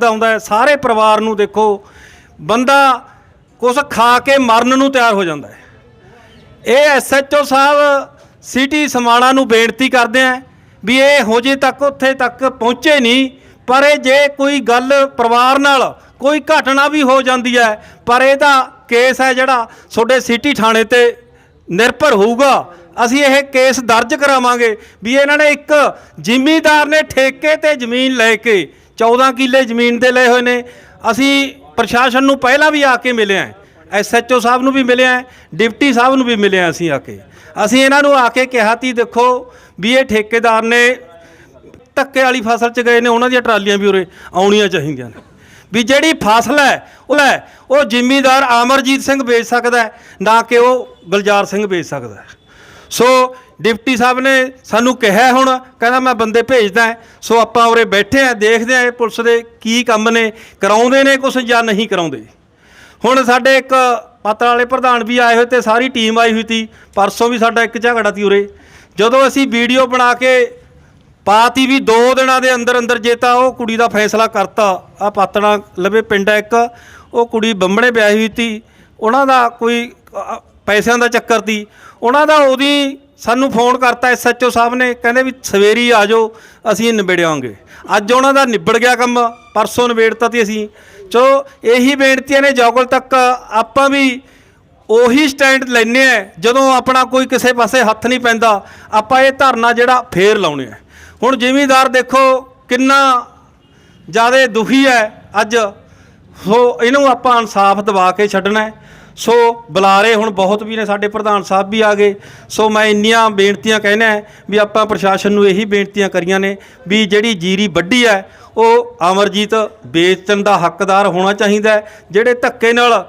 ਦਰਦ ਆਉਂਦਾ ਹੈ, ਸਾਰੇ ਪਰਿਵਾਰ ਨੂੰ ਦੇਖੋ, ਬੰਦਾ ਕੁਛ ਖਾ ਕੇ ਮਰਨ ਨੂੰ ਤਿਆਰ ਹੋ ਜਾਂਦਾ ਹੈ। ਇਹ ਐਸਐਚਓ ਸਾਹਿਬ ਸਿਟੀ ਸਮਾਣਾ ਨੂੰ ਬੇਨਤੀ ਕਰਦੇ ਆ ਵੀ ਇਹ ਹੋ ਤੱਕ ਉੱਥੇ ਤੱਕ ਪਹੁੰਚੇ ਨਹੀਂ, ਪਰ ਇਹ ਜੇ ਕੋਈ ਗੱਲ ਪਰਿਵਾਰ ਨਾਲ ਕੋਈ ਘਟਨਾ ਵੀ ਹੋ ਜਾਂਦੀ ਹੈ, ਪਰ ਇਹਦਾ ਕੇਸ ਹੈ ਜਿਹੜਾ ਤੁਹਾਡੇ ਸਿਟੀ ਥਾਣੇ ਤੇ ਨਿਰਭਰ ਹੋਊਗਾ। ਅਸੀਂ ਇਹ ਕੇਸ ਦਰਜ ਕਰਾਵਾਂਗੇ ਵੀ ਇਹਨਾਂ ਨੇ ਇੱਕ ਜ਼ਿਮੀਂਦਾਰ ਨੇ ਠੇਕੇ ਤੇ ਜ਼ਮੀਨ ਲੈ ਕੇ 14 ਕਿੱਲੇ ਜ਼ਮੀਨ ਦੇ ਲਏ ਹੋਏ ਨੇ। ਅਸੀਂ ਪ੍ਰਸ਼ਾਸਨ ਨੂੰ ਪਹਿਲਾਂ ਵੀ ਆ ਕੇ ਮਿਲੇ ਆਂ ਐਸਐਚਓ ਸਾਹਿਬ ਨੂੰ ਵੀ ਮਿਲਿਆ ਡਿਪਟੀ ਸਾਹਿਬ ਨੂੰ ਵੀ ਮਿਲਿਆ ਅਸੀਂ ਆ ਕੇ। ਅਸੀਂ ਇਹਨਾਂ ਨੂੰ ਆ ਕੇ ਕਿਹਾ ਤੀ, ਦੇਖੋ ਵੀ ਇਹ ਠੇਕੇਦਾਰ ਨੇ ਧੱਕੇ ਵਾਲੀ ਫਸਲ 'ਚ ਗਏ ਨੇ, ਉਹਨਾਂ ਦੀਆਂ ਟਰਾਲੀਆਂ ਵੀ ਉਰੇ ਆਉਣੀਆਂ ਚਾਹੀਦੀਆਂ ਨੇ। ਵੀ ਜਿਹੜੀ ਫਸਲ ਹੈ, ਉਹ ਹੈ ਉਹ ਜ਼ਿਮੀਂਦਾਰ ਅਮਰਜੀਤ ਸਿੰਘ ਵੇਚ ਸਕਦਾ ਨਾ ਕਿ ਉਹ ਗੁਲਜ਼ਾਰ ਸਿੰਘ ਵੇਚ ਸਕਦਾ ਸੋ ਡਿਪਟੀ ਸਾਹਿਬ ਨੇ ਸਾਨੂੰ ਕਿਹਾ ਹੁਣ, ਕਹਿੰਦਾ ਮੈਂ ਬੰਦੇ ਭੇਜਦਾ ਸੋ ਆਪਾਂ ਉਰੇ ਬੈਠੇ ਆ ਦੇਖਦੇ ਆ ਪੁਲਿਸ ਦੇ ਕੀ ਕੰਮ ਨੇ, ਕਰਾਉਂਦੇ ਨੇ ਕੁਝ ਜਾਂ ਨਹੀਂ ਕਰਾਉਂਦੇ। ਹੁਣ ਸਾਡੇ ਇੱਕ ਪਾਤਰ ਵਾਲੇ ਪ੍ਰਧਾਨ ਵੀ ਆਏ ਹੋਏ ਤੇ ਸਾਰੀ ਟੀਮ ਆਈ ਹੋਈ ਸੀ, ਪਰਸੋਂ ਵੀ ਸਾਡਾ ਇੱਕ ਝਗੜਾ ਸੀ ਉਰੇ। ਜਦੋਂ ਅਸੀਂ ਵੀਡੀਓ ਬਣਾ ਕੇ ਪਾਤੀ ਵੀ 2 ਦਿਨਾਂ ਦੇ ਅੰਦਰ ਅੰਦਰ ਜੇ ਤਾਂ ਉਹ ਕੁੜੀ ਦਾ ਫੈਸਲਾ ਕਰਤਾ। ਆ ਪਾਤਣਾ ਲਵੇ ਪਿੰਡ ਇੱਕ, ਉਹ ਕੁੜੀ ਬੰਬਣੇ ਵਿਆਹੀ ਹੋਈ ਸੀ। ਉਹਨਾਂ ਦਾ ਕੋਈ ਪੈਸਿਆਂ ਦਾ ਚੱਕਰ ਸੀ। ਉਹਨਾਂ ਦਾ ਉਹਦੀ ਸਾਨੂੰ ਫੋਨ ਕਰਤਾ ਐਸਐਚਓ ਸਾਹਿਬ ਨੇ, ਕਹਿੰਦੇ ਵੀ ਸਵੇਰੀ ਆ ਜਾਓ, ਅਸੀਂ ਨਿਬੜਿਆਂਗੇ। ਅੱਜ ਉਹਨਾਂ ਦਾ ਨਿਬੜ ਗਿਆ ਕੰਮ, ਪਰਸੋਂ ਨਿਬੇੜਤਾ ਤੀ ਅਸੀਂ। ਚੋ ਇਹੀ ਬੇਨਤੀਆਂ ਨੇ ਜੋਗਲ ਤੱਕ, ਆਪਾਂ ਵੀ ਉਹੀ ਸਟੈਂਡ ਲੈਨੇ ਆ ਜਦੋਂ ਆਪਣਾ ਕੋਈ ਕਿਸੇ ਪਾਸੇ ਹੱਥ ਨਹੀਂ ਪੈਂਦਾ, ਆਪਾਂ ਇਹ ਧਰਨਾ ਜਿਹੜਾ ਫੇਰ ਲਾਉਣੇ ਆ ਹੁਣ ਜ਼ਿਮੀਂਦਾਰ ਦੇਖੋ, ਕਿੰਨਾ ਜ਼ਿਆਦਾ ਦੁਖੀ ਹੈ, ਅੱਜ। ਸੋ ਇਹਨੂੰ ਆਪਾਂ ਇਨਸਾਫ ਦਿਵਾ ਕੇ ਛੱਡਣਾ ਹੈ। ਸੋ ਬੁਲਾਰੇ ਹੁਣ ਬਹੁਤ ਵੀ ਨੇ, ਸਾਡੇ ਪ੍ਰਧਾਨ ਸਾਹਿਬ ਵੀ ਆ ਗਏ। ਸੋ ਮੈਂ ਇੰਨੀਆਂ ਬੇਨਤੀਆਂ ਕਹਿਣਾ ਵੀ ਆਪਾਂ ਪ੍ਰਸ਼ਾਸਨ ਨੂੰ ਇਹੀ ਬੇਨਤੀਆਂ ਕਰੀਆਂ ਨੇ ਵੀ ਜਿਹੜੀ ਜੀਰੀ ਵੱਡੀ ਹੈ, ਉਹ ਅਮਰਜੀਤ ਵੇਚਣ ਦਾ ਹੱਕਦਾਰ ਹੋਣਾ ਚਾਹੀਦਾ ਜਿਹੜੇ ਧੱਕੇ ਨਾਲ